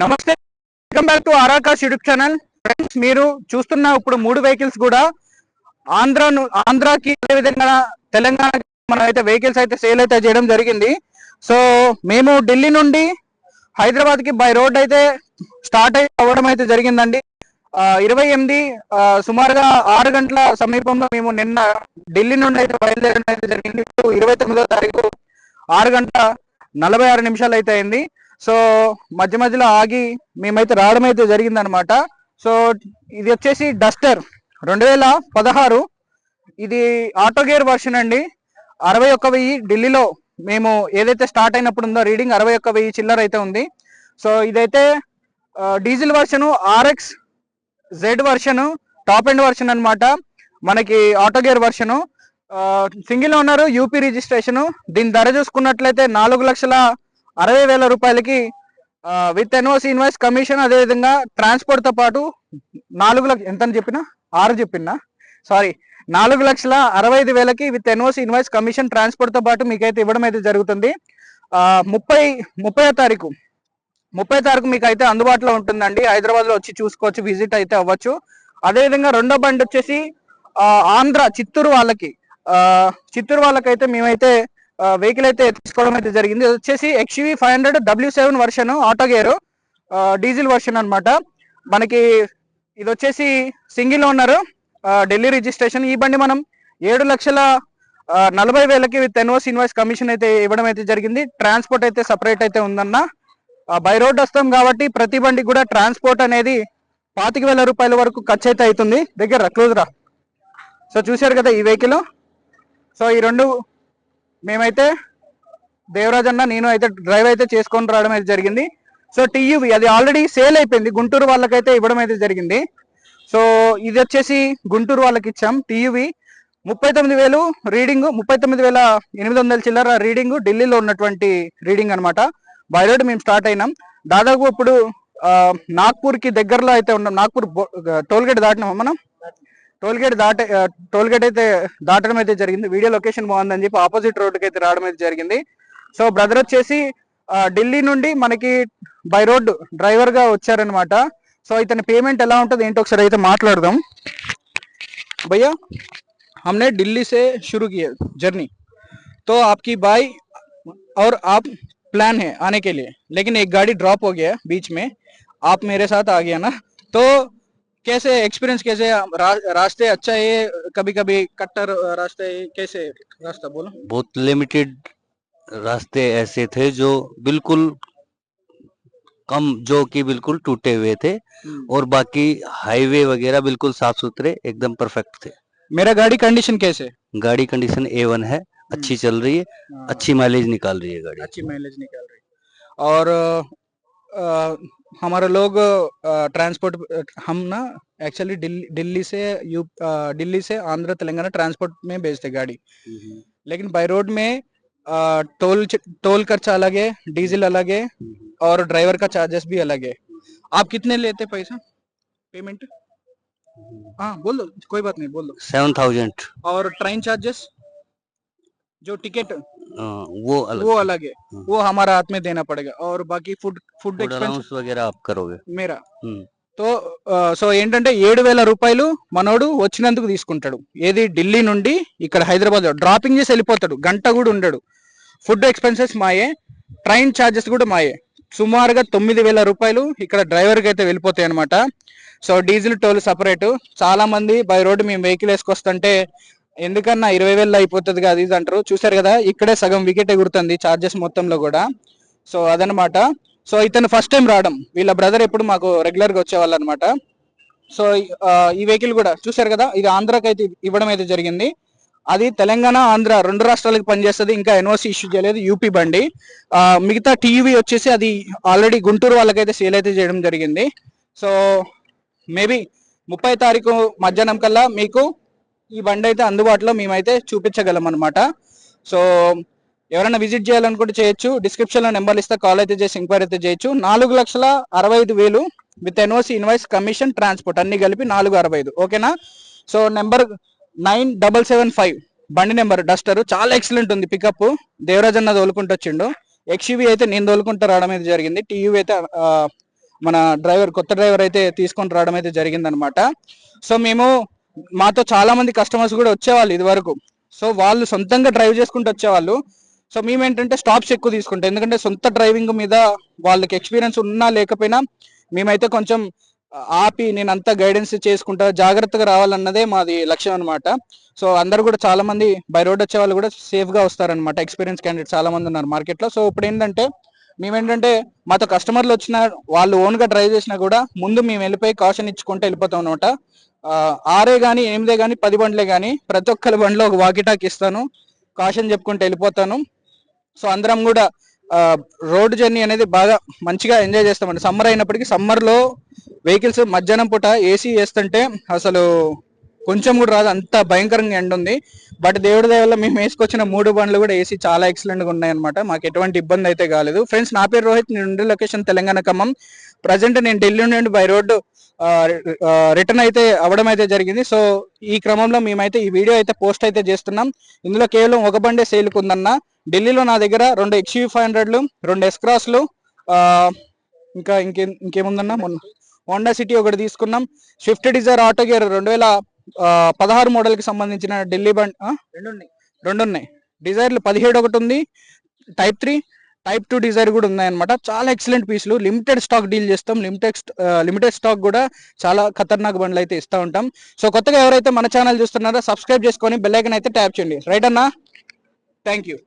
నమస్తే. Welcome back to Arakash YouTube channel. Friends మీరు చూస్తున్న ఇప్పుడు మూడు వెహికల్స్ కూడా ఆంధ్ర ఆంధ్రాకి అదే విధంగా తెలంగాణ మనం అయితే వెహికల్స్ అయితే సేల్ అయితే చేయడం జరిగింది. సో మేము ఢిల్లీ నుండి హైదరాబాద్కి బై రోడ్ అయితే స్టార్ట్ అవ్వడం అయితే జరిగిందండి. ఇరవై ఎనిమిది సుమారుగా ఆరు గంటల సమీపంలో మేము నిన్న ఢిల్లీ నుండి అయితే బయలుదేరడం అయితే జరిగింది. ఇరవై తొమ్మిదో తారీఖు ఆరు గంట నలభై ఆరు నిమిషాలు అయితే అయింది. సో మధ్య మధ్యలో ఆగి మేమైతే రావడం అయితే జరిగిందనమాట సో ఇది వచ్చేసి డస్టర్ రెండు వేల పదహారు. ఇది ఆటో గేర్ వర్షన్ అండి. అరవై ఒక్క వెయ్యి ఢిల్లీలో మేము ఏదైతే స్టార్ట్ అయినప్పుడు ఉందో రీడింగ్ అరవై ఒక్క వెయ్యి చిల్లర అయితే ఉంది. సో ఇదైతే diesel version RX Z version top end version అనమాట మనకి auto gear version single owner UP registration. దీని ధర చూసుకున్నట్లయితే నాలుగు లక్షల అరవై వేల రూపాయలకి విత్ ఎన్ఓసి ఇన్వాయిస్ కమిషన్ అదేవిధంగా ట్రాన్స్పోర్ట్తో పాటు నాలుగు లక్ష ఎంత అని చెప్పినా? ఆరు చెప్పినా? సారీ నాలుగు లక్షల అరవై ఐదు వేలకి విత్ ఎన్ఓసి ఇన్వాయిస్ కమిషన్ ట్రాన్స్పోర్ట్తో పాటు మీకైతే ఇవ్వడం అయితే జరుగుతుంది. ముప్పై ముప్పై తారీఖు ముప్పై తారీఖు మీకు అయితే అందుబాటులో ఉంటుందండి. హైదరాబాద్లో వచ్చి చూసుకోవచ్చు విజిట్ అయితే అవ్వచ్చు. అదేవిధంగా రెండో బండి వచ్చేసి ఆంధ్ర చిత్తూరు వాళ్ళకి చిత్తూరు వాళ్ళకైతే మేమైతే వెహికల్ అయితే తీసుకోవడం అయితే జరిగింది. ఇది వచ్చేసి XUV five hundred W seven version auto gear diesel version అనమాట మనకి ఇది వచ్చేసి సింగిల్ ఓనర్ ఢిల్లీ రిజిస్ట్రేషన్. ఈ బండి మనం ఏడు లక్షల నలభై వేలకి విత్ ఎన్ఓస్ ఇన్వాయిస్ కమిషన్ అయితే ఇవ్వడం అయితే జరిగింది. ట్రాన్స్పోర్ట్ అయితే సపరేట్ అయితే ఉందన్న. బై రోడ్ వస్తాం కాబట్టి ప్రతి బండికి కూడా ట్రాన్స్పోర్ట్ అనేది పాతిక వేల రూపాయల వరకు ఖర్చు అయితే అవుతుంది. దగ్గర క్లోజ్ రా. సో చూశారు కదా ఈ వెహికల్ సో ఈ రెండు మేమైతే దేవరాజ్ అన్న నేను అయితే డ్రైవ్ అయితే చేసుకొని రావడం అయితే జరిగింది. సో టీయూవి అది ఆల్రెడీ సేల్ అయిపోయింది. గుంటూరు వాళ్ళకైతే ఇవ్వడం అయితే జరిగింది. సో ఇది వచ్చేసి గుంటూరు వాళ్ళకి ఇచ్చాం టీయూవి ముప్పై తొమ్మిది వేలు రీడింగ్ ముప్పై తొమ్మిది వేల ఎనిమిది వందల చిల్లర రీడింగ్ ఢిల్లీలో ఉన్నటువంటి రీడింగ్ అనమాట బై రోడ్ మేము స్టార్ట్ అయినాం. దాదాపు ఇప్పుడు నాగ్పూర్కి దగ్గరలో అయితే ఉన్నాం. నాగ్పూర్ టోల్గేట్ దాటినామా మనం? టోల్ గేట్ దాటే టోల్ గేట్ అయితే దాటడం అయితే జరిగింది వీడియో లొకేషన్ బాగుందని చెప్పి ఆపోజిట్ రోడ్డుకి అయితే రావడం అయితే జరిగింది సో బ్రదర్ వచ్చేసి ఆ, ఢిల్లీ నుండి మనకి బై రోడ్ డ్రైవర్ గా వచ్చారనమాట సో ఇతని పేమెంట్ ఎలా ఉంటుంది ఏంటో ఒకసారి అయితే మాట్లాడదాం भैया हमने दिल्ली से शुरू किया जर्नी तो आपकी बाई और आप प्लान है आने के लिए लेकिन एक गाड़ी ड्रॉप हो गया बीच में आप मेरे साथ आ गया ना तो कैसे एक्सपीरियंस कैसे रा, रास्ते अच्छा है कभी कभी कट्टर रास्ते कैसे रास्ता बोलो। बहुत लिमिटेड रास्ते ऐसे थे जो बिल्कुल कम जो कि बिल्कुल टूटे हुए थे और बाकी हाईवे वगैरह बिल्कुल साफ़ सुथरे एकदम परफेक्ट थे। मेरा गाड़ी कंडीशन कैसे? गाड़ी कंडीशन ए वन है अच्छी चल रही है हाँ, अच्छी माइलेज निकाल रही है गाड़ी। अच्छी माइलेज निकाल रही है। और अ, हमारे लोग ट्रांसपोर्ट हम ना एक्चुअली दिल्ली दिल्ली से यू दिल्ली से आंध्र तेलंगाना ट्रांसपोर्ट में भेजते गाड़ी। लेकिन बाय रोड में टोल टोल खर्चा अलग है डीजल अलग है और ड्राइवर का चार्जेस भी अलग है। आप कितने लेते पैसा? पेमेंट हाँ बोल दो कोई बात नहीं बोल दो। सेवन थाउज़ेंड और ट्रेन चार्जेस जो टिकट वो अलग वो अलग है हाँ। वो हमारा हाथ में देना पड़ेगा और बाकी food food food expense allowance वगैरह आप करोगे మేరా हम्म, సో ఆ, సో ఏంటంటే ఏడు వేల రూపాయలు మనోడు వచ్చినందుకు తీసుకుంటాడు ఏది ఢిల్లీ నుండి ఇక్కడ హైదరాబాద్ డ్రాపింగ్ చేసి వెళ్ళిపోతాడు గంట కూడా ఉండడు ఫుడ్ ఎక్స్పెన్సెస్ మాయే ట్రైన్ ఛార్జెస్ కూడా మాయే సుమారుగా తొమ్మిది వేల రూపాయలు ఇక్కడ డ్రైవర్కి అయితే వెళ్ళిపోతాయి అనమాట సో డీజిల్ టోల్ సపరేట్ చాలా మంది బై రోడ్డు మేము వెహికల్ వేసుకొస్తుంటే ఎందుకన్నా ఇరవై వేలు అయిపోతుంది కదా ఇది అంటారు. చూసారు కదా ఇక్కడే సగం వికెట్ ఎగురుతుంది ఛార్జెస్ మొత్తంలో కూడా. సో అదనమాట సో ఇతను ఫస్ట్ టైం రావడం. వీళ్ళ బ్రదర్ ఎప్పుడు మాకు రెగ్యులర్గా వచ్చేవాళ్ళు అనమాట సో ఈ వెహికల్ కూడా చూసారు కదా ఇది ఆంధ్రాకి అయితే ఇవ్వడం అయితే జరిగింది. అది తెలంగాణ ఆంధ్ర రెండు రాష్ట్రాలకు పనిచేస్తుంది. ఇంకా ఎన్ఓసి ఇష్యూ చేయలేదు యూపీ బండి. మిగతా టీవీ వచ్చేసి అది ఆల్రెడీ గుంటూరు వాళ్ళకైతే సేల్ అయితే చేయడం జరిగింది. సో మేబీ ముప్పై తారీఖు మధ్యాహ్నం కల్లా మీకు ఈ బండి అయితే అందుబాటులో మేమైతే చూపించగలం అనమాట సో ఎవరైనా విజిట్ చేయాలనుకుంటే చేయొచ్చు. డిస్క్రిప్షన్లో నెంబర్ ఇస్తే కాల్ అయితే చేసి ఎంక్వైరీ అయితే చేయొచ్చు. నాలుగు లక్షల అరవై ఐదు వేలు with NOC invoice commission transport అన్ని కలిపి నాలుగు అరవై ఐదు ఓకేనా? So number nine double seven five బండి నెంబర్ డస్టర్. చాలా ఎక్సలెంట్ ఉంది పికప్. దేవరాజ్ అన్న తోలుకుంటూ వచ్చిండు. ఎక్స్యూవీ అయితే నేను తోలుకుంటూ రావడం అయితే జరిగింది. టీయూవీ అయితే మన డ్రైవర్ కొత్త డ్రైవర్ అయితే తీసుకొని రావడం అయితే జరిగిందనమాట సో మేము మాతో చాలా మంది కస్టమర్స్ కూడా వచ్చేవాళ్ళు ఇది వరకు సో వాళ్ళు సొంతంగా డ్రైవ్ చేసుకుంటూ వచ్చేవాళ్ళు. సో మేము ఏంటంటే స్టాప్స్ ఎక్కువ తీసుకుంటాం. ఎందుకంటే సొంత డ్రైవింగ్ మీద వాళ్ళకి ఎక్స్పీరియన్స్ ఉన్నా లేకపోయినా మేమైతే కొంచెం ఆపి నేను అంతా గైడెన్స్ చేసుకుంటా జాగ్రత్తగా రావాలన్నదే మాది లక్ష్యం అనమాట సో అందరు కూడా చాలా మంది బై రోడ్ వచ్చే వాళ్ళు కూడా సేఫ్గా వస్తారనమాట ఎక్స్పీరియన్స్ క్యాండిడేట్ చాలా మంది ఉన్నారు మార్కెట్లో. సో ఇప్పుడు ఏంటంటే మేమేంటంటే మాతో కస్టమర్లు వచ్చిన వాళ్ళు ఓన్గా డ్రైవ్ చేసినా కూడా ముందు మేము వెళ్ళిపోయి కాషన్ ఇచ్చుకుంటూ వెళ్ళిపోతాం అనమాట ఆరే కానీ ఎనిమిదే కానీ పది బండ్లే కానీ ప్రతి ఒక్కరి బండిలో ఒక వాకిటాక్ ఇస్తాను. కాషన్ చెప్పుకుంటే వెళ్ళిపోతాను. సో అందరం కూడా రోడ్ జర్నీ అనేది బాగా మంచిగా ఎంజాయ్ చేస్తామండి. సమ్మర్ అయినప్పటికీ సమ్మర్లో వెహికల్స్ మధ్యాహ్నం పూట ఏసీ వేస్తుంటే అసలు కొంచెం కూడా రాదు. అంత భయంకరంగా ఎండ ఉంది. బట్ దేవుడి దేవుళ్ళ వల్ల మేము వేసుకొచ్చిన మూడు బండ్లు కూడా ఏసీ చాలా ఎక్సలెంట్గా ఉన్నాయి అనమాట మాకు ఎటువంటి ఇబ్బంది అయితే కాలేదు. ఫ్రెండ్స్ నా పేరు రోహిత్ నేను ఉండే లొకేషన్ తెలంగాణ ఖమ్మం. ప్రజెంట్ నేను ఢిల్లీ నుండి బై రోడ్డు రిటర్న్ అయితే అవడం అయితే జరిగింది. సో ఈ క్రమంలో మేమైతే ఈ వీడియో అయితే పోస్ట్ అయితే చేస్తున్నాం. ఇందులో కేవలం ఒక బండే సేల్కి ఉందన్న ఢిల్లీలో నా దగ్గర రెండు ఎక్స్యూ ఫైవ్ హండ్రెడ్లు రెండు ఎస్క్రాస్లు ఇంకా ఇంకే ఇంకేముందన్నా? మొన్న హోండా సిటీ ఒకటి తీసుకున్నాం. స్విఫ్ట్ డిజైర్ ఆటో గేర్ రెండు వేల పదహారు మోడల్కి సంబంధించిన ఢిల్లీ బండ్? రెండు ఉన్నాయి డిజైర్లు పదిహేడు ఒకటి ఉంది. Type three type two Dzire కూడా ఉన్నాయన్నమాట. చాలా ఎక్సలెంట్ పీసులు. లిమిటెడ్ స్టాక్ డీల్ చేస్తాం. లిమిటెడ్ లిమిటెడ్ స్టాక్ కూడా చాలా ఖతర్నాక్ బండ్లు అయితే ఇస్తూ ఉంటాం. సో కొత్తగా ఎవరైతే మన ఛానల్ చూస్తున్నారో సబ్స్క్రైబ్ చేసుకొని బెల్ ఐకన్ అయితే ట్యాప్ చేయండి. రైట్ అన్నా? Thank you